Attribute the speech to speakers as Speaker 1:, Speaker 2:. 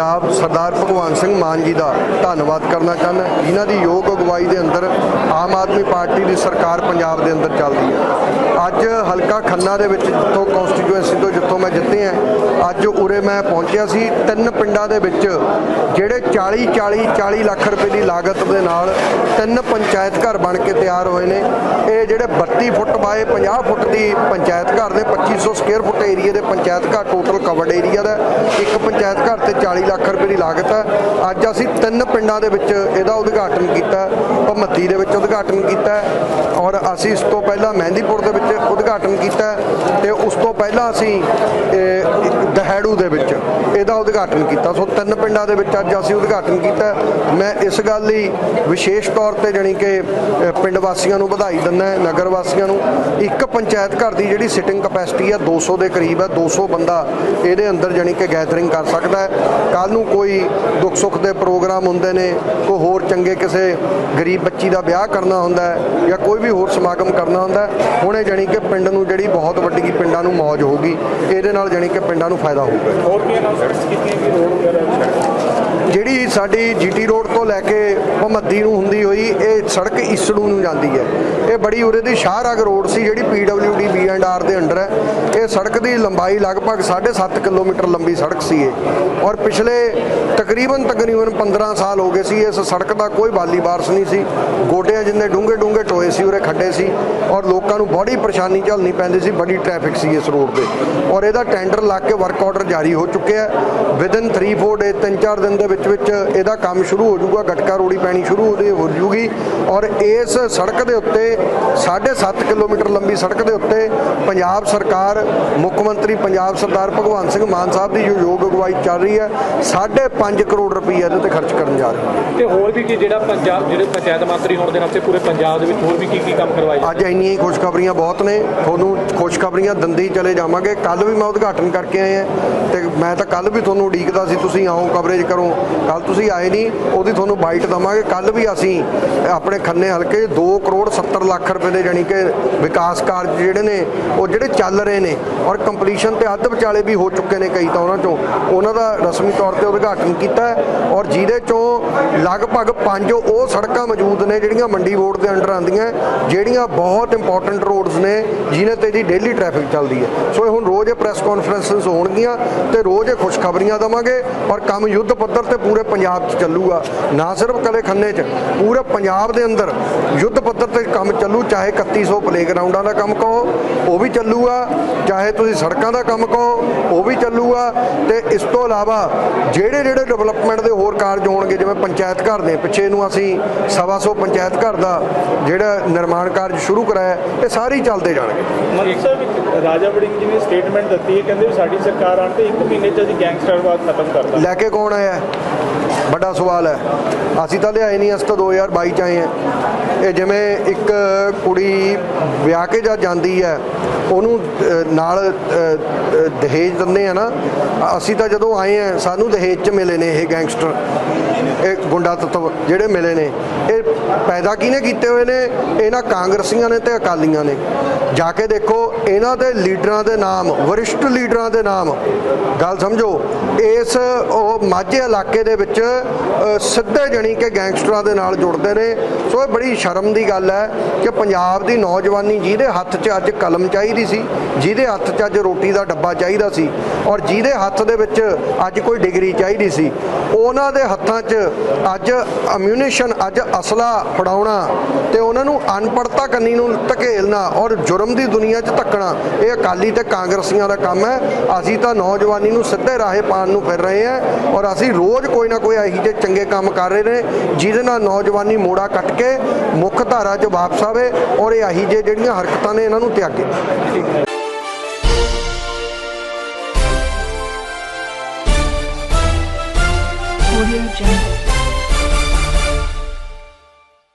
Speaker 1: ਪੰਜਾਬ ਸਰਦਾਰ ਭਗਵੰਤ ਸਿੰਘ ਮਾਨ ਜੀ ਦਾ ਧੰਨਵਾਦ ਕਰਨਾ ਚਾਹੁੰਦਾ ਜਿਨ੍ਹਾਂ ਦੀ ਯੋਗ ਅਗਵਾਈ ਦੇ ਅੰਦਰ ਆਮ ਆਦਮੀ ਪਾਰਟੀ ਦੀ ਸਰਕਾਰ ਪੰਜਾਬ ਦੇ ਅੰਦਰ ਚੱਲਦੀ ਹੈ। ਅੱਜ ਹਲਕਾ ਖੰਨਾ ਦੇ ਵਿੱਚ ਜਿੱਥੋਂ ਕਨਸਟੀਟੂਐਂਸੀ ਮੈਂ ਜਿੱਤੇ ਆ ਅੱਜ ਉਰੇ ਮੈਂ ਪਹੁੰਚਿਆ ਸੀ। ਤਿੰਨ ਪਿੰਡਾਂ ਦੇ ਵਿੱਚ ਜਿਹੜੇ 40 40 40 ਲੱਖ ਰੁਪਏ ਦੀ ਲਾਗਤ ਦੇ ਨਾਲ ਤਿੰਨ ਪੰਚਾਇਤ ਘਰ ਬਣ ਕੇ ਤਿਆਰ ਹੋਏ ਨੇ। ਇਹ ਜਿਹੜੇ 32 ਫੁੱਟ ਬਾਏ 50 ਫੁੱਟ ਦੀ ਪੰਚਾਇਤ ਘਰ ਨੇ 2500 ਸਕੁਅਰ ਫੁੱਟ ਏਰੀਆ ਦੇ ਪੰਚਾਇਤ ਘਰ ਟੋਟਲ ਕਵਰਡ ਏਰੀਆ ਦਾ। ਇੱਕ ਪੰਚਾਇਤ ਘਰ ਤੇ 40 ਲੱਖ ਰੁਪਏ ਦੀ ਲਾਗਤ ਹੈ ਅੱਜ ਅਸੀਂ ਤਿੰਨ ਪਿੰਡਾਂ ਦੇ ਵਿੱਚ ਇਹਦਾ ਉਦਘਾਟਨ ਕੀਤਾ ਭਮੱਤੀ ਦੇ ਵਿੱਚ ਉਦਘਾਟਨ ਕੀਤਾ ਔਰ ਅਸੀਂ ਇਸ ਤੋਂ ਪਹਿਲਾਂ ਮਹਿੰਦੀਪੁਰ ਦੇ ਵਿੱਚ ਉਦਘਾਟਨ ਕੀਤਾ। ਪਹਿਲਾਂ ਅਸੀਂ ਇਹ, ਦੇ ਵਿੱਚ ਇਹਦਾ ਉਦਘਾਟਨ ਕੀਤਾ। ਸੋ ਤਿੰਨ ਪਿੰਡਾਂ ਦੇ ਵਿੱਚ ਅੱਜ ਅਸੀਂ ਉਦਘਾਟਨ ਕੀਤਾ। ਮੈਂ ਇਸ ਗੱਲ ਲਈ ਵਿਸ਼ੇਸ਼ ਤੌਰ ਤੇ ਜਾਣੀ ਕਿ ਪਿੰਡ ਵਾਸੀਆਂ ਨੂੰ ਵਧਾਈ ਦਿੰਦਾ ਨਗਰ ਵਾਸੀਆਂ ਨੂੰ। ਇੱਕ ਪੰਚਾਇਤ ਘਰ ਦੀ ਜਿਹੜੀ ਸਿਟਿੰਗ ਕਪੈਸਿਟੀ ਹੈ 200 ਦੇ ਕਰੀਬ ਹੈ 200 ਬੰਦਾ ਇਹਦੇ ਅੰਦਰ ਜਾਣੀ ਕਿ ਗੈਦਰਿੰਗ ਕਰ ਸਕਦਾ ਹੈ। ਕੱਲ ਨੂੰ ਕੋਈ ਦੁੱਖ ਸੁੱਖ ਦੇ ਪ੍ਰੋਗਰਾਮ ਹੁੰਦੇ ਨੇ, ਕੋਈ ਹੋਰ ਚੰਗੇ ਕਿਸੇ ਗਰੀਬ ਬੱਚੀ ਦਾ ਵਿਆਹ ਕਰਨਾ ਹੁੰਦਾ ਹੈ ਜਾਂ ਕੋਈ ਵੀ ਹੋਰ ਸਮਾਗਮ ਕਰਨਾ ਹੁੰਦਾ ਹੈ, ਹੁਣੇ ਜਾਣੀ ਕਿ ਪਿੰਡ ਨੂੰ ਜਿਹੜੀ ਬਹੁਤ ਵੱਡੀ ਪਿੰਡਾਂ ਨੂੰ ਮੌਜ ਹੋਊਗੀ, ਇਹਦੇ ਨਾਲ ਜਾਣੀ ਕਿ ਪਿੰਡਾਂ ਨੂੰ ਫਾਇਦਾ ਹੋਊਗਾ।
Speaker 2: ਹੋਰ ਕੀਤੀਆਂ ਕਿ ਰੋਡ ਵਗੈਰਾ
Speaker 1: ਜਿਹੜੀ ਸਾਡੀ ਜੀਟੀ ਰੋਡ ਤੋਂ ਲੈ ਕੇ ਭਮੱਦੀ ਨੂੰ ਹੁੰਦੀ ਹੋਈ, ਇਹ ਸੜਕ ਇਸੜੂ ਨੂੰ ਜਾਂਦੀ ਹੈ। ਇਹ ਬੜੀ ਉਰੇ ਦੀ ਸ਼ਾਹਰਾਗ ਰੋਡ ਸੀ, ਜਿਹੜੀ ਪੀਡਬਲਯੂਡੀ ਬੀ ਐਂਡ ਆਰ ਦੇ ਅੰਡਰ ਹੈ। ਇਹ ਸੜਕ ਦੀ ਲੰਬਾਈ ਲਗਭਗ 7.5 ਕਿਲੋਮੀਟਰ ਲੰਬੀ ਸੜਕ ਸੀ ਇਹ। ਔਰ ਪਿਛਲੇ ਤਕਰੀਬਨ ਤਕਰੀਬਨ 15 ਸਾਲ ਹੋ ਗਏ ਸੀ, ਇਸ ਸੜਕ ਦਾ ਕੋਈ ਬਾਲੀ ਬਾਰਸ ਨਹੀਂ ਸੀ। ਗੋਡਿਆਂ ਜਿੰਨੇ ਡੂੰਘੇ ਡੂੰਘੇ ਟੋਏ ਸੀ, ਉਰੇ ਖੱਡੇ ਸੀ। ਔਰ ਲੋਕਾਂ ਨੂੰ ਬੜੀ ਪਰੇਸ਼ਾਨੀ ਝੱਲਣੀ ਪੈਂਦੀ ਸੀ, ਬੜੀ ਟ੍ਰੈਫਿਕ ਸੀ ਇਸ ਰੋਡ ਤੇ। ਔਰ ਇਹਦਾ ਟੈਂਡਰ ਲੱਗ ਕੇ ਵਰਕ ਆਰਡਰ ਜਾਰੀ ਹੋ ਚੁੱਕਿਆ ਹੈ। ਵਿਦਨ 3-4 ਡੇ 3-4 ਦਿਨ ਦੇ ਵਿੱਚ ਵਿੱਚ ਇਹਦਾ ਕੰਮ ਸ਼ੁਰੂ ਹੋ ਜਾਊਗਾ, ਗਟਕਾ ਰੋੜੀ ਪੈਣੀ ਸ਼ੁਰੂ ਉਹਦੇ ਹੋ ਜੂਗੀ ਔਰ ਇਸ ਸੜਕ ਦੇ ਉੱਤੇ 7.5 ਕਿਲੋਮੀਟਰ ਲੰਬੀ ਸੜਕ ਦੇ ਉੱਤੇ ਪੰਜਾਬ ਸਰਕਾਰ ਮੁੱਖ ਮੰਤਰੀ ਪੰਜਾਬ ਸਰਦਾਰ ਭਗਵੰਤ ਸਿੰਘ ਮਾਨ ਸਾਹਿਬ ਦੀ ਜੋ ਯੋਗ ਅਗਵਾਈ ਚੱਲ ਰਹੀ ਹੈ 5.5 ਕਰੋੜ ਰੁਪਏ ਇਹਦੇ ਤੇ ਖਰਚ ਕਰਨ ਜਾ ਰਹੇ ਹਾਂ
Speaker 2: ਤੇ ਹੋਰ ਵੀ ਕੀ ਜਿਹੜਾ ਪੰਜਾਬ ਜਿਹੜੇ ਪੰਚਾਇਤ ਮੰਤਰੀ ਹੋਣ ਦੇ ਨਾਤੇ ਪੂਰੇ ਪੰਜਾਬ ਦੇ ਵਿੱਚ ਹੋਰ ਵੀ ਕੀ ਕੀ ਕੰਮ ਕਰਵਾਏ
Speaker 1: ਅੱਜ ਇੰਨੀਆਂ ਹੀ ਖੁਸ਼ਖਬਰੀਆਂ ਬਹੁਤ ਨੇ ਤੁਹਾਨੂੰ ਖੁਸ਼ਖਬਰੀਆਂ ਦੰਦੀ ਚਲੇ ਜਾਵਾਂਗੇ। ਕੱਲ ਵੀ ਮੈਂ ਉਦਘਾਟਨ ਕਰਕੇ ਆਏ ਆ ਤੇ ਮੈਂ ਤਾਂ ਕੱਲ ਵੀ ਤੁਹਾਨੂੰ ਉਡੀਕਦਾ ਸੀ ਤੁਸੀਂ ਆਓ ਕਵਰੇਜ ਕਰੋ। ਕੱਲ ਤੁਸੀਂ ਆਏ ਨਹੀਂ ਉਹਦੀ ਤੁਹਾਨੂੰ ਬਾਈਟ ਦਵਾਂਗੇ। ਕੱਲ ਵੀ ਅਸੀਂ ਆਪਣੇ ਖੰਨੇ ਹਲਕੇ 2 ਕਰੋੜ 70 ਲੱਖ ਰੁਪਏ ਦੇ ਜਾਣੀ ਕਿ ਵਿਕਾਸ ਕਾਰਜ ਜਿਹੜੇ ਨੇ, ਉਹ ਜਿਹੜੇ ਚੱਲ ਰਹੇ ਨੇ ਔਰ ਕੰਪਲੀਸ਼ਨ ਤੇ ਅੱਧ ਵਿਚਾਲੇ ਵੀ ਹੋ ਚੁੱਕੇ ਨੇ ਕਈ ਤਾਂ ਉਹਨਾਂ ਚੋਂ। ਉਹਨਾਂ ਦਾ ਰਸਮੀ ਤੌਰ ਤੇ ਉਦਘਾਟਨ ਕੀਤਾ ਔਰ ਜਿਹਦੇ ਚੋਂ ਲਗਭਗ ਪੰਜ ਉਹ ਸੜਕਾਂ ਮੌਜੂਦ ਨੇ ਜਿਹੜੀਆਂ ਮੰਡੀ ਬੋਰਡ ਦੇ ਅੰਡਰ ਆਉਂਦੀਆਂ ਜਿਹੜੀਆਂ ਬਹੁਤ ਇੰਪੋਰਟੈਂਟ ਰੋਡਸ ਨੇ ਜਿਨ੍ਹਾਂ ਤੇ ਦੀ ਡੇਲੀ ਟ੍ਰੈਫਿਕ ਚੱਲਦੀ ਹੈ। ਸੋ ਇਹ ਹੁਣ ਰੋਜ਼ ਇਹ ਪ੍ਰੈਸ ਕਾਨਫਰੰਸਸ ਹੋਣਗੀਆਂ ਤੇ ਰੋਜ਼ ਇਹ ਖੁਸ਼ਖਬਰੀਆਂ ਦਵਾਂਗੇ ਔਰ ਕੰਮ ਯੁੱਧ ਪੱਧਰ ਤੇ ਪੂਰੇ ਪੰਜਾਬ 'ਚ ਚੱਲੂਗਾ। ਨਾ ਸਿਰਫ ਕਲੇ ਖੰਨੇ 'ਚ, ਪੂਰੇ ਪੰਜਾਬ ਦੇ ਅੰਦਰ ਯੁੱਧ ਪੱਧਰ ਤੇ ਕੰਮ ਚੱਲੂ ਚਾਹੇ 3100 ਪਲੇਗਰਾਉਂਡਾਂ ਦਾ ਕੰਮ ਕਹੋ ਉਹ ਵੀ ਚੱਲੂਗਾ। ਚਾਹੇ ਤੁਸੀਂ ਸੜਕਾਂ ਦਾ ਕੰਮ ਕਹੋ ਉਹ ਵੀ ਚੱਲੂਗਾ। ਤੇ ਇਸ ਤੋਂ ਇਲਾਵਾ ਜਿਹੜੇ ਜਿਹੜੇ ਡਿਵੈਲਪਮੈਂਟ ਦੇ ਹੋਰ ਕਾਰਜ ਹੋਣਗੇ ਜਿਵੇਂ ਪੰਚਾਇਤ ਘਰ ਦੇ ਪਿੱਛੇ ਨੂੰ ਅਸੀਂ ਸਵਾ ਸੌ ਪੰਚਾਇਤ ਘਰ ਦਾ ਜਿਹੜਾ ਨਿਰਮਾਣ ਕਾਰਜ ਸ਼ੁਰੂ ਕਰਾਇਆ ਇਹ ਸਾਰੇ ਹੀ ਚੱਲਦੇ ਜਾਣਗੇ।
Speaker 2: ਮੰਤਰੀ ਸਾਹਿਬ ਇੱਕ ਰਾਜਾ ਵੜਿੰਗ ਜੀ ਨੇ ਸਟੇਟਮੈਂਟ ਦਿੱਤੀ ਹੈ ਕਹਿੰਦੇ ਸਾਡੀ ਸਰਕਾਰ ਆਉਣ ਤੇ 1 ਮਹੀਨੇ ਚ ਅਸੀਂ ਗੈਂਗਸਟਰਵਾਦ ਖਤਮ ਕਰਦਾ
Speaker 1: ਲੈ ਕੇ ਕੌਣ ਆਇਆ? ਵੱਡਾ ਸਵਾਲ ਹੈ। ਅਸੀਂ ਤਾਂ ਲਿਆਏ ਨਹੀਂ ਅਸੀਂ ਤਾਂ 2022 ਚ ਆਏ ਹਾਂ। ਇਹ ਜਿਵੇਂ ਇੱਕ ਕੁੜੀ ਵਿਆਹ ਕੇ ਜਦ ਜਾਂਦੀ ਹੈ, ਉਹਨੂੰ ਨਾਲ ਦਹੇਜ ਦਿੰਦੇ ਆ ਨਾ। ਅਸੀਂ ਤਾਂ ਜਦੋਂ ਆਏ ਆ, ਸਾਨੂੰ ਦਹੇਜ ਚ ਮਿਲੇ ਨੇ ਇਹ ਗੈਂਗਸਟਰ, ਇਹ ਗੁੰਡਾ ਤੱਤਵ ਜਿਹੜੇ ਮਿਲੇ ਨੇ। ਇਹ ਪੈਦਾ ਕਿਹਨੇ ਕੀਤੇ ਹੋਏ ਨੇ? ਇਹਨਾਂ ਕਾਂਗਰਸੀਆਂ ਨੇ ਤੇ ਅਕਾਲੀਆਂ ਨੇ। ਜਾ ਕੇ ਦੇਖੋ, ਇਹਨਾਂ ਦੇ ਲੀਡਰਾਂ ਦੇ ਨਾਮ, ਵਰਿਸ਼ਟ ਲੀਡਰਾਂ ਦੇ ਨਾਮ। ਗੱਲ ਸਮਝੋ, ਇਸ ਉਹ ਮਾਝੇ ਇਲਾਕੇ ਦੇ ਵਿੱਚ ਸਿੱਧੇ ਜਣੀ ਕਿ ਗੈਂਗਸਟਰਾਂ ਦੇ ਨਾਲ ਜੁੜਦੇ ਨੇ। ਸੋ ਇਹ ਬੜੀ ਸ਼ਰਮ ਦੀ ਗੱਲ ਹੈ ਕਿ ਪੰਜਾਬ ਦੀ ਨੌਜਵਾਨੀ ਜਿਹਦੇ ਹੱਥ 'ਚ ਅੱਜ ਕਲਮ ਚਾਹੀਦੀ ਸੀ, ਜਿਹਦੇ ਹੱਥ 'ਚ ਅੱਜ ਰੋਟੀ ਦਾ ਡੱਬਾ ਚਾਹੀਦਾ ਸੀ, ਔਰ ਜਿਹਦੇ ਹੱਥ ਦੇ ਵਿੱਚ ਅੱਜ ਕੋਈ ਡਿਗਰੀ ਚਾਹੀਦੀ ਸੀ, ਉਹਨਾਂ ਦੇ ਹੱਥਾਂ 'ਚ ਅੱਜ ਅਮਿਊਨੀਸ਼ਨ ਅੱਜ ਅਸਲਾ ਫੜਾਉਣਾ ਤੇ ਉਹਨਾਂ ਨੂੰ ਅਨਪੜਤਾ ਕੰਨੀ ਨੂੰ ਧਕੇਲਣਾ ਔਰ ਜੁਰਮ ਦੀ ਦੁਨੀਆ 'ਚ ਧੱਕਣਾ, ਇਹ ਅਕਾਲੀ ਤੇ ਕਾਂਗਰਸੀਆਂ ਦਾ ਕੰਮ ਹੈ ਅਸੀਂ ਤਾਂ ਨੌਜਵਾਨੀ ਨੂੰ ਸਿੱਧੇ ਰਾਹੇ ਪਾਣ ਨੂੰ ਫਿਰ ਰਹੇ ਹਾਂ ਔਰ ਅਸੀਂ ਰੋਜ਼ ਕੋਈ ਨਾ ਕੋਈ ਇਹੋ ਜਿਹੇ ਚੰਗੇ ਕੰਮ ਕਰ ਰਹੇ ਨੇ, ਜਿਹਦੇ ਨਾਲ ਨੌਜਵਾਨੀ ਮੋੜਾ ਕੱਟ ਕੇ ਮੁੱਖ ਧਾਰਾ 'ਚ ਵਾਪਸ ਆਵੇ ਔਰ ਇਹ ਇਹੋ ਜਿਹੇ ਜਿਹੜੀਆਂ ਹਰਕਤਾਂ ਨੇ ਇਹਨਾਂ ਨੂੰ ਤਿਆਗੇ
Speaker 3: Audio Jungle.